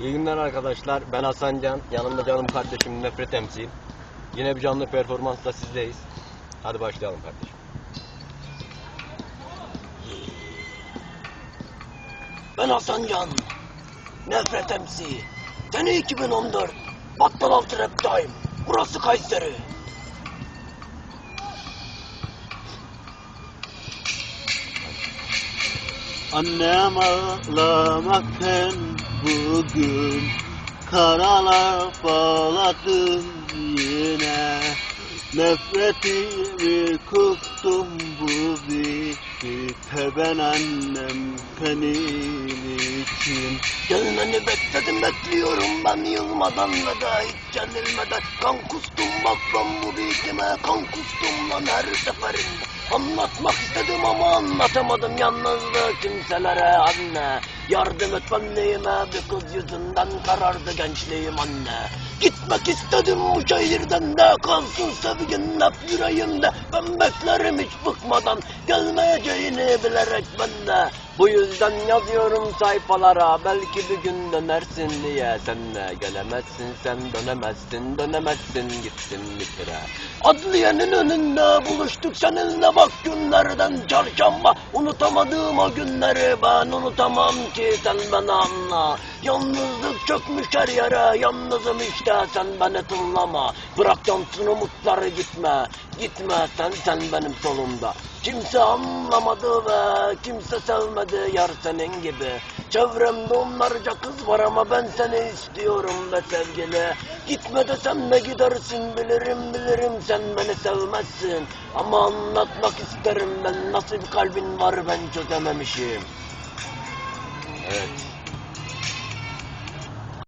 İyi günler arkadaşlar. Ben Hasan Can. Yanımda canım kardeşim Nefret MC. Yine bir canlı performansla sizdeyiz. Hadi başlayalım kardeşim. Ben Hasan Can. Nefret MC. Sene 2014. Battal altı rap time. Burası Kayseri. Annem ağlamaktan bugün Karalar bağladım yine. Nefretimi kustum bu bir Teben annem senin için. Gelmeni bekledim bekliyorum ben yılmadan ve de hiç yenilmeden Kan kustum bak ben bu bitime kan kustum lan her seferinde. Anlatmak istedim ama anlatamadım yalnızlığı kimselere anne Yardım et benliğime bir kız yüzünden karardı gençliğim anne. Gitmek istedim bu şehirden de kalsın sevgin hep yüreğimde. Ben beklerim hiç bıkmadan gelmeyeceğini bilerek ben de. Bu yüzden yazıyorum sayfalara belki bir gün dönersin diye. Sen de gelemezsin sen dönemezsin dönemezsin gitsin bir kere. Adliyenin önünde buluştuk seninle bak günlerden çarşamba. Unutamadığım o günleri ben unutamam ki sen beni anla. Yalnızlık çökmüş her yere. Yalnızım işte sen beni tınlama. Bırak yansın umutları gitme. Gitme sen sen benim solumda. Kimse anlamadı ve kimse sevmedi yar senin gibi. Çevremde onlarca kız var ama ben seni istiyorum be sevgili. Gitme desem de gidersin bilirim bilirim sen beni sevmezsin. Ama anlatmak isterim ben nasıl bir kalbin var ben çözememişim heads.